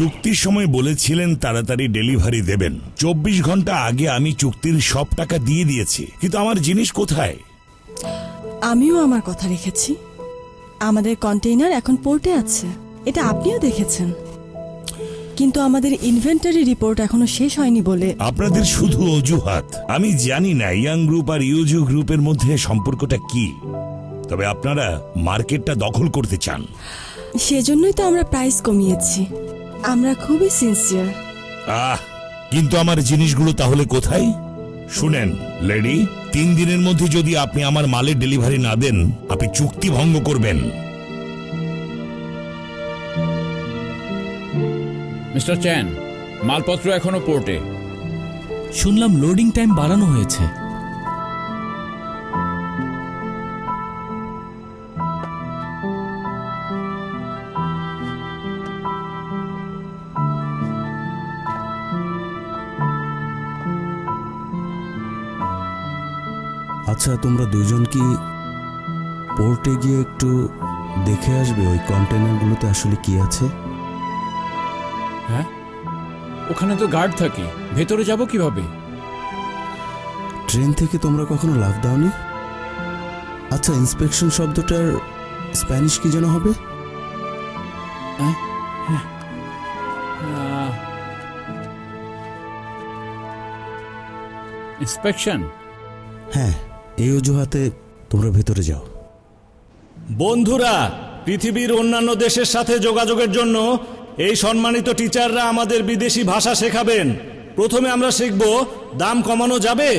চুক্তির সময় বলেছিলেন তাড়াতাড়ি ডেলিভারি দেবেন। চব্বিশ ঘণ্টা আগে আমি চুক্তির সব টাকা দিয়ে দিয়েছি। কিন্তু আমার জিনিস কোথায়? আমিও আমার কথা রেখেছি। আমাদের কন্টেইনার এখন পোর্টে আছে। এটা আপনিও দেখেছেন। কিন্তু আমাদের ইনভেন্টারি রিপোর্ট এখনও শেষ হয়নি বলে আপনাদের শুধু অজুহাত। আমি জানি না ইয়াং গ্রুপ আর ইউজু গ্রুপের মধ্যে সম্পর্কটা কি। তবে আপনারা মার্কেটটা দখল করতে চান। সেজন্যই তো আমরা প্রাইস কমিয়েছি। আমরা খুবই সিনসিয়ার আহ কিন্তু আমার জিনিসগুলো তাহলে কোথায়? শুনেন লেডি তিন দিনের মধ্যে যদি আপনি আমার মালের ডেলিভারি না দেন আপনি চুক্তি ভঙ্গ করবেন। মিস্টার চ্যান মালপত্র এখনও পোর্টে শুনলাম লোডিং টাইম বাড়ানো হয়েছে। আচ্ছা তোমরা দুজন কি পোর্টে গিয়ে একটু দেখে আসবে ওই কন্টেনারগুলোতে আসলে কি আছে? হ্যাঁ? ওখানে তো গার্ড থাকে। ভেতরে যাব কীভাবে? ট্রেন থেকে তোমরা কখনো লাভ দাওনি? আচ্ছা ইন্সপেকশন শব্দটার স্প্যানিশ কি যেন হবে? ইন্সপেকশন হ্যাঁ। এই অজুহাতে তোমরা ভেতরে যাও। বন্ধুরা পৃথিবীর অন্যান্য দেশের সাথে যোগাযোগের জন্য এই সম্মানিত টিচাররা আমাদের বিদেশি ভাষা শেখাবেন। প্রথমে আমরা শিখব দাম কমানো যাবে?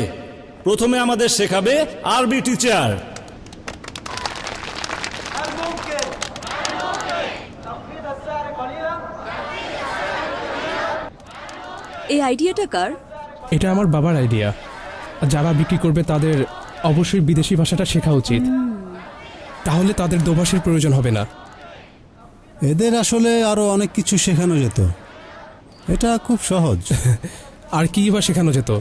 প্রথমে আমাদের শেখাবে আরবি টিচার। এই আইডিয়াটা কার? এটা আমার বাবার আইডিয়া। যারা বিক্রি করবে তাদের অবশ্যই বিদেশি ভাষাটা শেখা উচিত। তাহলে তাদের দোভাষের প্রয়োজন হবে না। এদের আসলে আরও অনেক কিছু শেখানো যেত। এটা খুব সহজ। আর কি বা শেখানো যেত?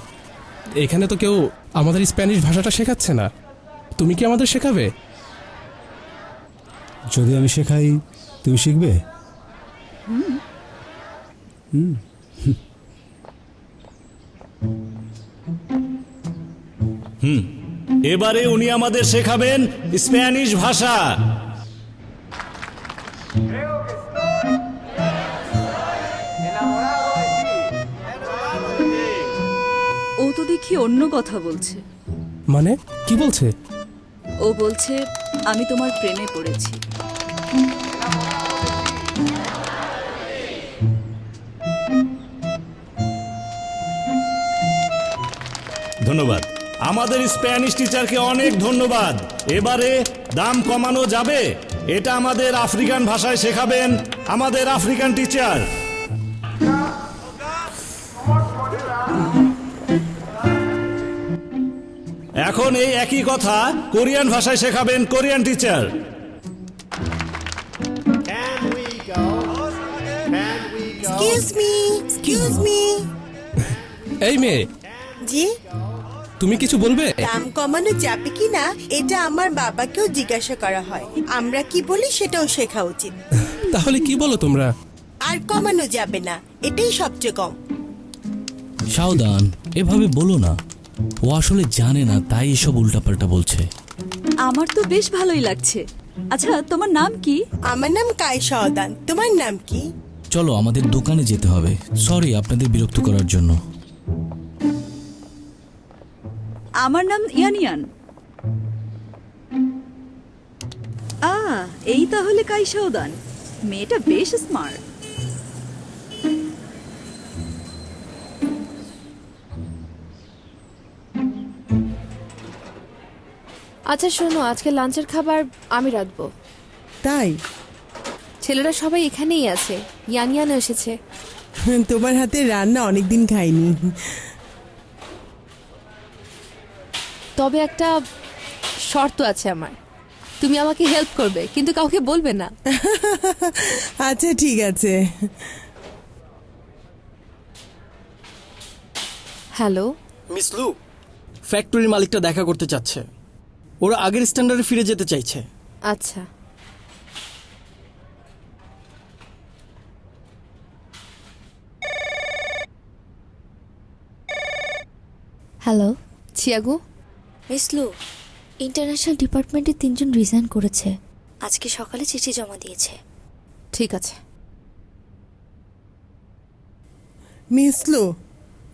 এখানে তো কেউ আমাদের স্প্যানিশ ভাষাটা শেখাচ্ছে না। তুমি কি আমাদের শেখাবে? যদি আমি শেখাই তুমি শিখবে? এবারে উনি আমাদের শেখাবেন স্প্যানিশ ভাষা। ও তো দেখি অন্য কথা বলছে। মানে? কি বলছে? ও বলছে আমি তোমার প্রেমে পড়েছি। ধন্যবাদ। আমাদের স্প্যানিশ টিচারকে অনেক ধন্যবাদ। এবারে দাম কমানো যাবে? এটা আমাদের আফ্রিকান ভাষায় শেখাবেন আমাদের আফ্রিকান টিচার। এখন এই একই কথা কোরিয়ান ভাষায় শেখাবেন Korean teacher. Excuse me excuse me এই মেয়ে। জি? তুমি কিছু বলবে? দাম কমানো যাবে কি না এটা আমার বাবাকেও জিজ্ঞাসা করা হয়। আমরা কি বলি সেটাও শেখা উচিত। তাহলে কি বলো তোমরা? আর কমানো যাবে না এটাই সবচেয়ে কম। সাবধান এভাবে বলো না। ও আসলে জানে না তাই এসব উল্টাপাল্টা বলছে। আমার তো বেশ ভালোই লাগছে। আচ্ছা তোমার নাম কি? আমার নাম কায়সা অদান তোমার নাম কি? চলো আমাদের দোকানে যেতে হবে। সরি আপনাদের বিরক্ত করার জন্য। আমার নাম ইয়ানিয়ান। আ এই তাহলে কাইসা উদান মেয়েটা বেশ স্মার্ট। আচ্ছা শোনো আজকে লাঞ্চের খাবার আমি রাখব তাই? ছেলেরা সবাই এখানেই আছে। ইয়ানিয়ানও এসেছে। তোমার হাতে রান্না অনেকদিন খাইনি। তবে একটা শর্ত আছে আমার। তুমি আমাকে হেল্প করবে কিন্তু কাউকে বলবে না। আচ্ছা ঠিক আছে। হ্যালো মিস লু ফ্যাক্টরির মালিকটা দেখা করতে চাচ্ছে। ওরা আগের স্ট্যান্ডার্ডে ফিরে যেতে চাইছে। আচ্ছা। হ্যালো ছিয়াগু মিস লু ইন্টারন্যাশনাল ডিপার্টমেন্টে তিনজন রিজাইন করেছে। আজকে সকালে চিঠি জমা দিয়েছে। ঠিক আছে। মিসলু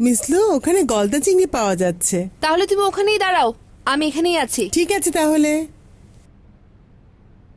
মিসলু ওখানে গলদা চিংড়ি পাওয়া যাচ্ছে। তাহলে তুমি ওখানেই দাঁড়াও আমি এখানেই আছি। ঠিক আছে তাহলে।